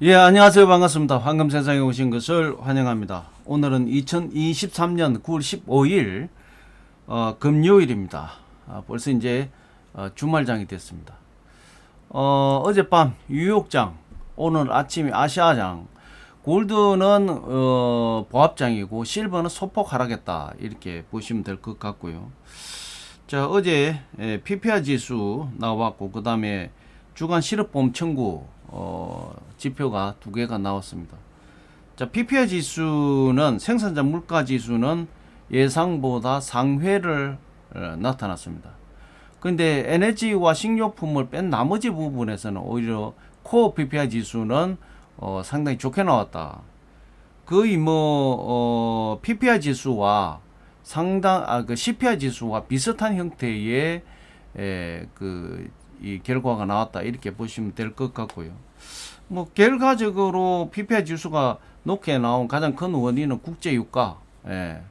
예, 안녕하세요. 반갑습니다. 황금 세상에 오신 것을 환영합니다. 오늘은 2023년 9월 15일, 어, 금요일입니다. 아, 벌써 이제, 어, 주말장이 됐습니다. 어, 어젯밤 뉴욕장, 오늘 아침에 아시아장, 골드는, 어, 보합장이고, 실버는 소폭 하락했다. 이렇게 보시면 될 것 같고요. 자, 어제, 예, PPR 지수 나왔고, 그 다음에 주간 실업보험 청구, 어, 지표가 두 개가 나왔습니다. 자, PPI 지수는 생산자 물가 지수는 예상보다 상회를 어, 나타났습니다. 근데 에너지와 식료품을 뺀 나머지 부분에서는 오히려 코어 PPI 지수는 어, 상당히 좋게 나왔다. 거의 뭐 어, PPI 지수와 상당 아그 CPI 지수와 비슷한 형태의 에, 그, 이 결과가 나왔다 이렇게 보시면 될 것 같고요. 뭐 결과적으로 PPI 지수가 높게 나온 가장 큰 원인은 국제 유가, 예,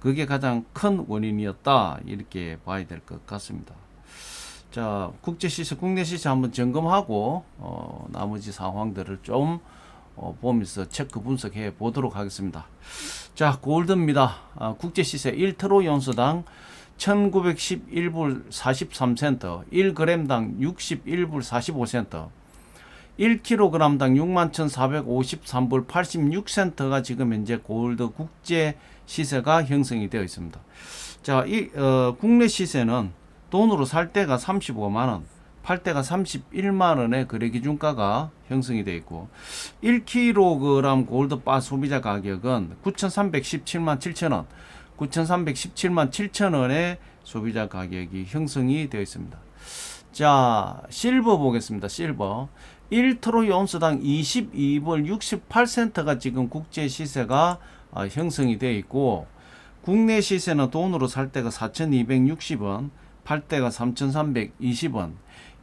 그게 가장 큰 원인이었다 이렇게 봐야 될 것 같습니다. 자, 국제 시세, 국내 시세 한번 점검하고 어, 나머지 상황들을 좀 어, 보면서 체크 분석해 보도록 하겠습니다. 자, 골드입니다. 아, 국제 시세 1트로 연수당 1911불 43센트, 1g당 61불 45센트, 1kg당 61,453불 86센트가 지금 현재 골드 국제 시세가 형성이 되어 있습니다. 자, 이 어, 국내 시세는 돈으로 살 때가 35만 원, 팔 때가 31만 원의 거래 기준가가 형성이 되어 있고 1kg 골드 바 소비자 가격은 9,317만 7천 원, 9,317만 7천 원의 소비자 가격이 형성이 되어 있습니다. 자, 실버 보겠습니다. 실버. 1트로이 온스당 22불 68센트가 지금 국제 시세가 아, 형성이 되어 있고 국내 시세는 돈으로 살 때가 4,260원, 팔 때가 3,320원.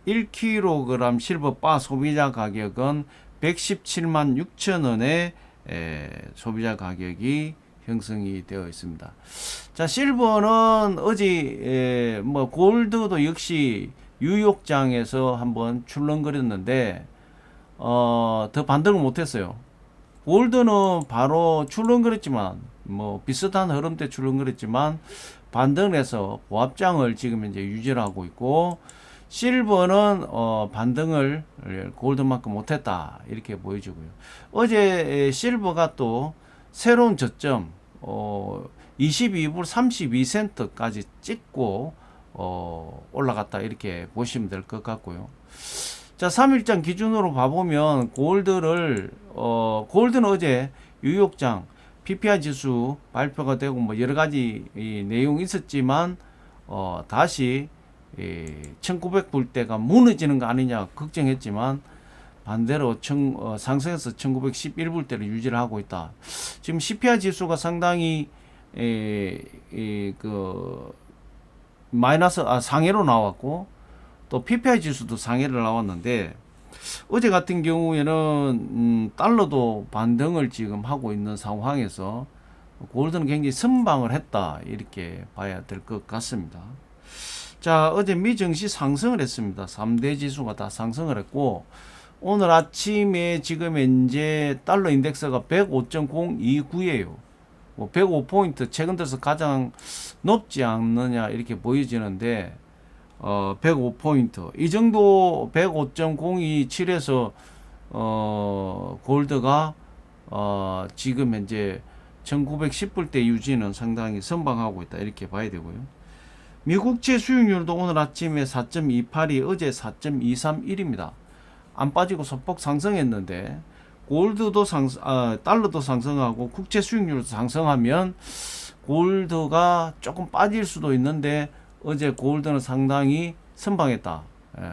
1kg 실버 바 소비자 가격은 117만 6천 원의 에, 소비자 가격이 형성이 되어 있습니다. 자, 실버는 어제 에, 뭐 골드도 역시 뉴욕장에서 한번 출렁거렸는데 어, 더 반등을 못했어요. 골드는 바로 출렁거렸지만 뭐 비슷한 흐름대 출렁거렸지만 반등을 해서 보합장을 지금 이제 유지를 하고 있고 실버는 어, 반등을 골드만큼 못했다 이렇게 보여지고요. 어제 실버가 또 새로운 저점 어, 22불 32센트까지 찍고 어, 올라갔다 이렇게 보시면 될 것 같고요. 자, 3일장 기준으로 봐보면 골드를 어, 골드는 어제 뉴욕장 PPI 지수 발표가 되고 뭐 여러 가지 이 내용이 있었지만 어, 다시 이 1900불대가 무너지는 거 아니냐 걱정했지만 반대로 청, 어, 상승해서 1911불대를 유지를 하고 있다. 지금 CPI 지수가 상당히 에, 에, 그 마이너스 아 상해로 나왔고 또 PPI 지수도 상해를 나왔는데 어제 같은 경우에는 음, 달러도 반등을 지금 하고 있는 상황에서 골드는 굉장히 선방을 했다 이렇게 봐야 될 것 같습니다. 자 어제 미증시 상승을 했습니다. 3대 지수가 다 상승을 했고 오늘 아침에 지금 현재 달러 인덱스가 105.029예요. 뭐 105포인트 최근 들어서 가장 높지 않느냐 이렇게 보여지는데 어 105포인트 이 정도 105.027에서 어 골드가 어 지금 현재 1910불 대 유지는 상당히 선방하고 있다 이렇게 봐야 되고요. 미국채 수익률도 오늘 아침에 4.28이 어제 4.231입니다. 안 빠지고 소폭 상승했는데 골드도 상 아, 달러도 상승하고 국채 수익률도 상승하면 골드가 조금 빠질 수도 있는데 어제 골드는 상당히 선방했다. 예.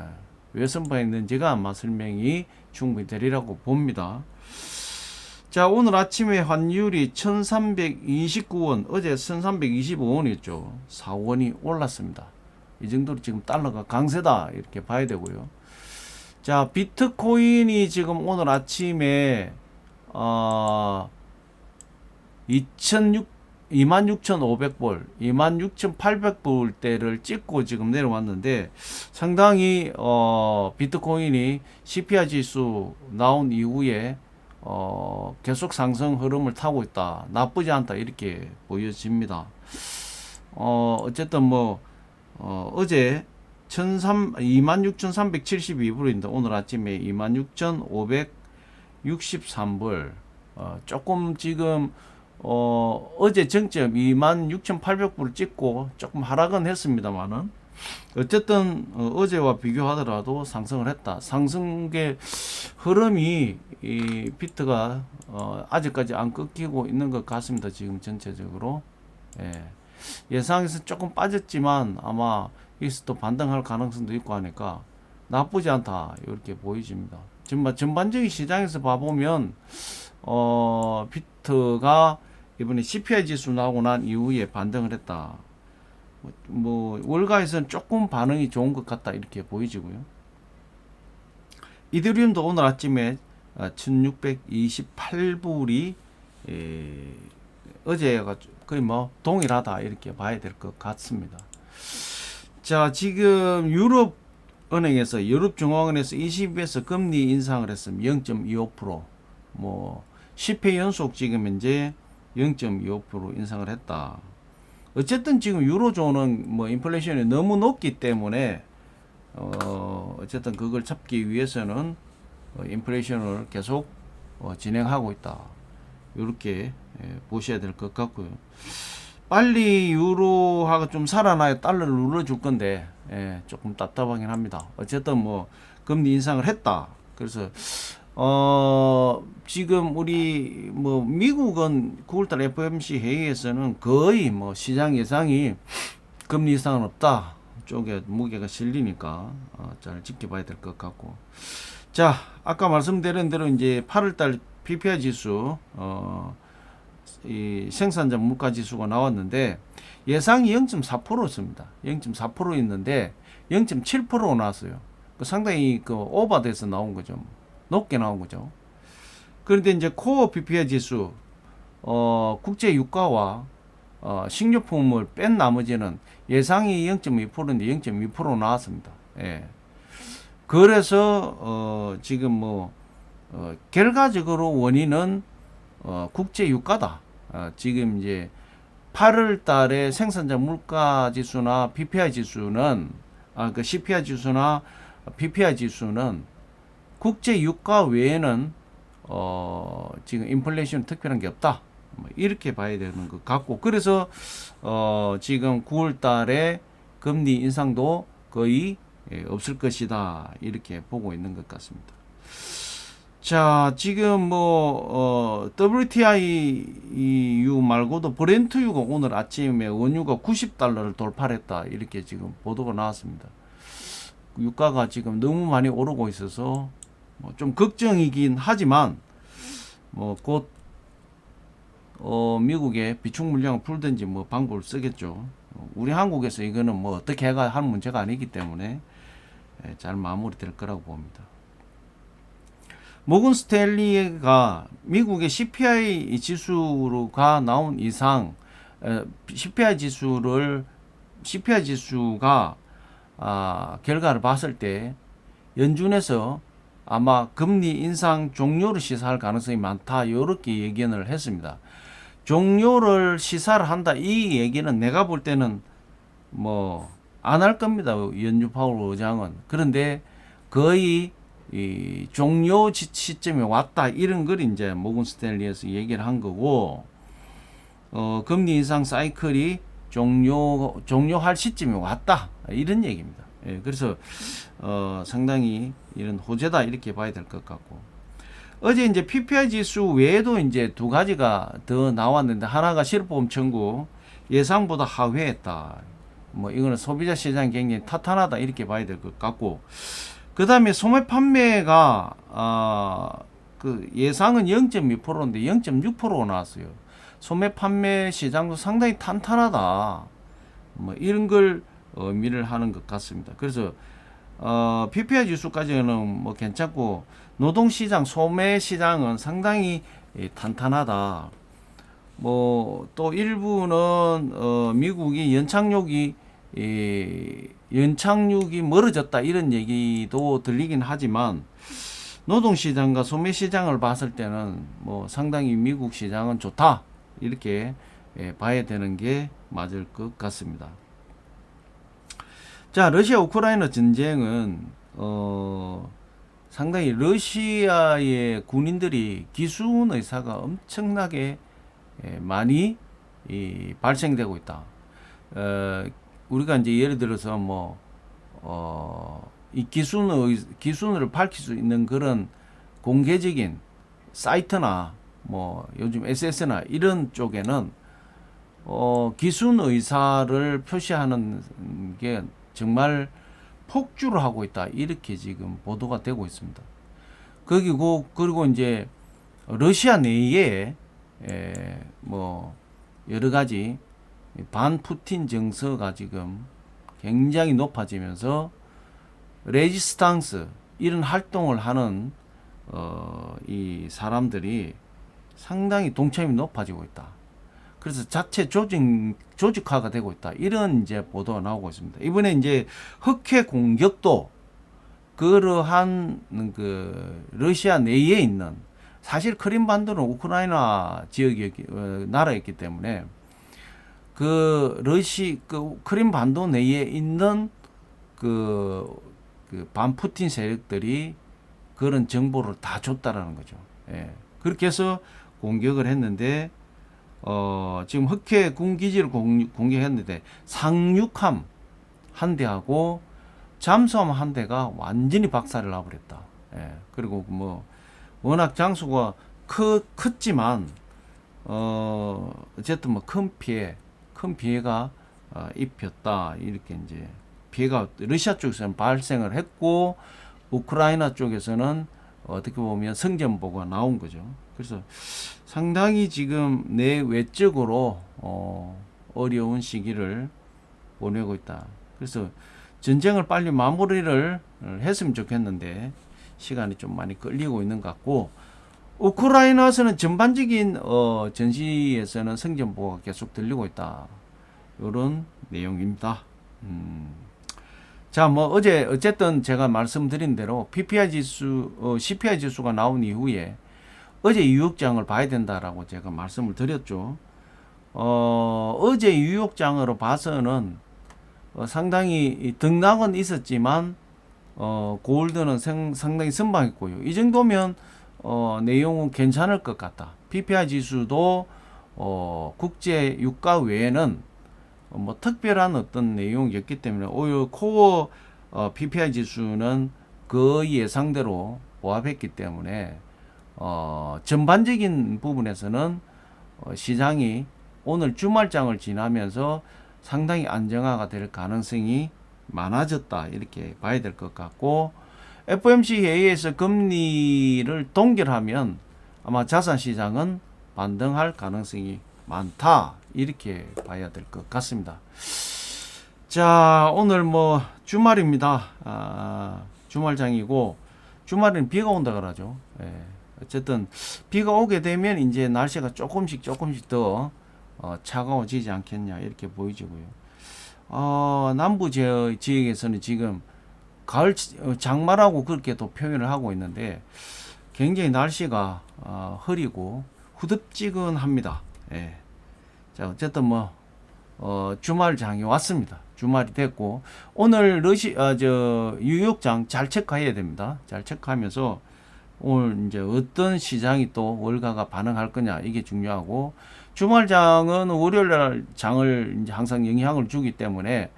왜 선방했는지가 아마 설명이 충분히 되리라고 봅니다. 자, 오늘 아침에 환율이 1329원, 어제 1325원이었죠. 4원이 올랐습니다. 이 정도로 지금 달러가 강세다. 이렇게 봐야 되고요. 자, 비트코인이 지금 오늘 아침에, 어, 2006, 26,500불, 26,800불 대를 찍고 지금 내려왔는데 상당히 어 비트코인이 CPI 지수 나온 이후에 어 계속 상승 흐름을 타고 있다. 나쁘지 않다. 이렇게 보여집니다. 어 어쨌든 뭐 어, 어제 13 26,372불인데 오늘 아침에 26,563불 어, 조금 지금 어, 어제 정점 26,800불을 찍고 조금 하락은 했습니다만은 어쨌든 어, 제와 비교하더라도 상승을 했다. 상승의 흐름이 이 비트가 어, 아직까지 안 끊기고 있는 것 같습니다. 지금 전체적으로 예. 예상에서 조금 빠졌지만 아마 여기서 또 반등할 가능성도 있고 하니까 나쁘지 않다 이렇게 보여집니다. 정말 전반적인 시장에서 봐보면 어 비트가 이번에 CPI 지수 나오고 난 이후에 반등을 했다. 뭐, 뭐 월가에서는 조금 반응이 좋은 것 같다 이렇게 보이지고요. 이더리움도 오늘 아침에 1628불이 어제가 거의 뭐 동일하다 이렇게 봐야 될 것 같습니다. 자 지금 유럽 은행에서 유럽 중앙은행에서 20에서 금리 인상을 했으면 0.25%뭐 10회 연속 지금 이제 0.25% 인상을 했다. 어쨌든 지금 유로존은 뭐 인플레이션이 너무 높기 때문에 어 어쨌든 그걸 잡기 위해서는 어 인플레이션을 계속 어 진행하고 있다. 이렇게 예, 보셔야 될 것 같고요. 빨리 유로화가 좀 살아나야 달러를 눌러줄 건데 예, 조금 답답하긴 합니다. 어쨌든 뭐 금리 인상을 했다. 그래서 어 지금 우리 뭐 미국은 9월달 FOMC 회의에서는 거의 뭐 시장 예상이 금리 인상은 없다 쪽에 무게가 실리니까 어, 잘 지켜봐야 될 것 같고 자 아까 말씀드린 대로 이제 8월달 PPI 지수 어, 이 생산자 물가 지수가 나왔는데 예상이 0.4%였습니다. 0.4% 있는데 0.7%로 나왔어요. 그 상당히 그 오버돼서 나온 거죠. 높게 나온 거죠. 그런데 이제 코어 PPI 지수 어, 국제 유가와 어, 식료품을 뺀 나머지는 예상이 0.2%인데 0.2% 나왔습니다. 예. 그래서 어, 지금 뭐 어, 결과적으로 원인은 어, 국제 유가다. 어, 지금 이제 8월 달에 생산자 물가 지수나 PPI 지수는 아, 그 CPI 지수나 PPI 지수는 국제 유가 외에는 어, 지금 인플레이션 특별한 게 없다. 뭐 이렇게 봐야 되는 것 같고 그래서 어, 지금 9월 달에 금리 인상도 거의 예, 없을 것이다. 이렇게 보고 있는 것 같습니다. 자, 지금 뭐, 어, WTI유 말고도 브렌트유가 오늘 아침에 원유가 90달러를 돌파했다. 이렇게 지금 보도가 나왔습니다. 유가가 지금 너무 많이 오르고 있어서 뭐 좀 걱정이긴 하지만 뭐곧 어, 미국의 비축 물량을 풀든지 뭐 방법을 쓰겠죠. 우리 한국에서 이거는 뭐 어떻게 해가 할 문제가 아니기 때문에 예, 잘 마무리될 거라고 봅니다. 모건 스탠리가 미국의 CPI 지수가 나온 이상 CPI 지수를 CPI 지수가 아, 결과를 봤을 때 연준에서 아마 금리 인상 종료를 시사할 가능성이 많다 이렇게 예견을 했습니다. 종료를 시사를 한다 이 얘기는 내가 볼 때는 뭐 안 할 겁니다. 연준 파월 의장은 그런데 거의 이 종료 시점에 왔다 이런 걸 이제 모건 스탠리에서 얘기를 한 거고 어 금리 인상 사이클이 종료 종료할 시점에 왔다 이런 얘기입니다. 예, 그래서 어 상당히 이런 호재다 이렇게 봐야 될 것 같고 어제 이제 PPI 지수 외에도 이제 두 가지가 더 나왔는데 하나가 실업보험 청구 예상보다 하회했다. 뭐 이거는 소비자 시장 굉장히 탄탄하다 이렇게 봐야 될 것 같고 그 다음에 소매 판매가 아, 그 예상은 0.2%인데 0.6%가 나왔어요. 소매 판매 시장도 상당히 탄탄하다. 뭐 이런 걸 의미를 하는 것 같습니다. 그래서 어, PPI 지수까지는 뭐 괜찮고 노동 시장, 소매 시장은 상당히 이, 탄탄하다. 뭐 또 일부는 어 미국이 연착륙이 이 연착륙이 멀어졌다 이런 얘기도 들리긴 하지만 노동시장과 소매시장을 봤을 때는 뭐 상당히 미국 시장은 좋다 이렇게 예, 봐야 되는 게 맞을 것 같습니다. 자 러시아 우크라이나 전쟁은 어 상당히 러시아의 군인들이 기순 의사가 엄청나게 예, 많이 이, 발생되고 있다. 어, 우리가 이제 예를 들어서 뭐, 어, 이 기순의, 기순을 밝힐 수 있는 그런 공개적인 사이트나 뭐 요즘 SS나 이런 쪽에는 어, 기순 의사를 표시하는 게 정말 폭주를 하고 있다. 이렇게 지금 보도가 되고 있습니다. 거기고, 그리고 이제 러시아 내에 에, 뭐 여러 가지 반 푸틴 정서가 지금 굉장히 높아지면서 레지스탕스 이런 활동을 하는 어, 이 사람들이 상당히 동참이 높아지고 있다. 그래서 자체 조직 조직화가 되고 있다. 이런 이제 보도가 나오고 있습니다. 이번에 이제 흑해 공격도 그러한 그 러시아 내에 있는 사실 크림반도는 우크라이나 지역이었기 어, 나라였기 때문에 그 러시 그 크림 반도 내에 있는 그, 그 반푸틴 세력들이 그런 정보를 다 줬다라는 거죠. 예. 그렇게 해서 공격을 했는데 어, 지금 흑해 군 기지를 공, 공격했는데 상륙함 한 대하고 잠수함 한 대가 완전히 박살을 나버렸다. 예. 그리고 뭐 워낙 장수가 크, 컸지만 어 어쨌든 뭐 큰 피해 큰 피해가 어, 입혔다 이렇게 이제 피해가 러시아 쪽에서는 발생을 했고 우크라이나 쪽에서는 어떻게 보면 성전보가 나온 거죠. 그래서 상당히 지금 내 외적으로 어, 어려운 시기를 보내고 있다. 그래서 전쟁을 빨리 마무리를 했으면 좋겠는데 시간이 좀 많이 끌리고 있는 것 같고 우크라이나에서는 전반적인 어, 전시에서는 성전보가 계속 들리고 있다. 이런 내용입니다. 음. 자, 뭐 어제 어쨌든 제가 말씀드린 대로 PPI 지수, 어, CPI 지수가 나온 이후에 어제 유역장을 봐야 된다라고 제가 말씀을 드렸죠. 어, 어제 유역장으로 봐서는 어, 상당히 등락은 있었지만 어, 골드는 생, 상당히 선방했고요. 이 정도면 어, 내용은 괜찮을 것 같다. PPI 지수도 어, 국제 유가 외에는 어, 뭐 특별한 어떤 내용이었기 때문에 오히려 코어 어, PPI 지수는 그 예상대로 보합했기 때문에 어, 전반적인 부분에서는 어, 시장이 오늘 주말장을 지나면서 상당히 안정화가 될 가능성이 많아졌다 이렇게 봐야 될 것 같고 FOMC 회의에서 금리를 동결하면 아마 자산 시장은 반등할 가능성이 많다 이렇게 봐야 될 것 같습니다. 자 오늘 뭐 주말입니다. 아, 주말장이고 주말에는 비가 온다 그러죠. 예. 어쨌든 비가 오게 되면 이제 날씨가 조금씩 조금씩 더 어, 차가워지지 않겠냐 이렇게 보이지고요. 어, 남부 지역, 지역에서는 지금 가을 어, 장마라고 그렇게 또 표현을 하고 있는데 굉장히 날씨가 어, 흐리고 후덥지근합니다. 예. 자 어쨌든 뭐 어, 주말 장이 왔습니다. 주말이 됐고 오늘 러시 아, 저 뉴욕장 잘 체크해야 됩니다. 잘 체크하면서 오늘 이제 어떤 시장이 또 월가가 반응할 거냐 이게 중요하고 주말장은 월요일 날 장을 이제 항상 영향을 주기 때문에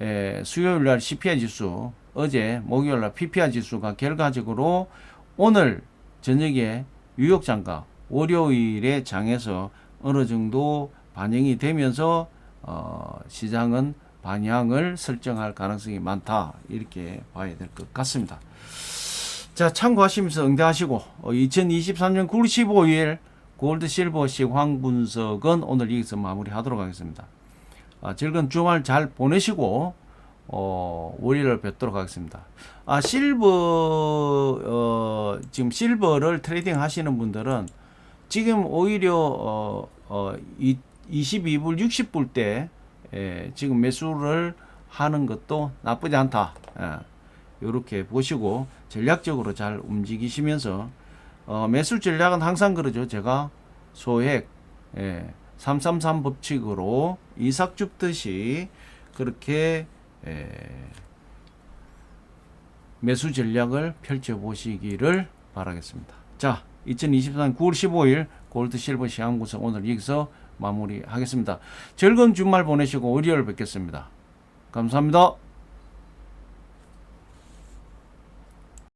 에, 수요일 날 CPI 지수 어제 목요일 날 PPI 지수가 결과적으로 오늘 저녁에 뉴욕 장과 월요일에 장에서 어느 정도 반영이 되면서 어, 시장은 방향을 설정할 가능성이 많다 이렇게 봐야 될 것 같습니다. 자 참고하시면서 응대하시고 어, 2023년 9월 15일 골드 실버식 황 분석은 오늘 여기서 마무리하도록 하겠습니다. 아, 즐거운 주말 잘 보내시고 어, 월요일을 뵙도록 하겠습니다. 아 실버 어, 지금 실버를 트레이딩 하시는 분들은 지금 오히려 어, 어, 이, 22불 60불 때 예, 지금 매수를 하는 것도 나쁘지 않다. 예, 이렇게 보시고 전략적으로 잘 움직이시면서 어, 매수 전략은 항상 그러죠. 제가 소액 예, 333 법칙으로 이삭 줍듯이 그렇게 예, 매수 전략을 펼쳐 보시기를 바라겠습니다. 자, 2024년 9월 15일 골드 실버 시황 분석 오늘 여기서 마무리하겠습니다. 즐거운 주말 보내시고 월요일 뵙겠습니다. 감사합니다.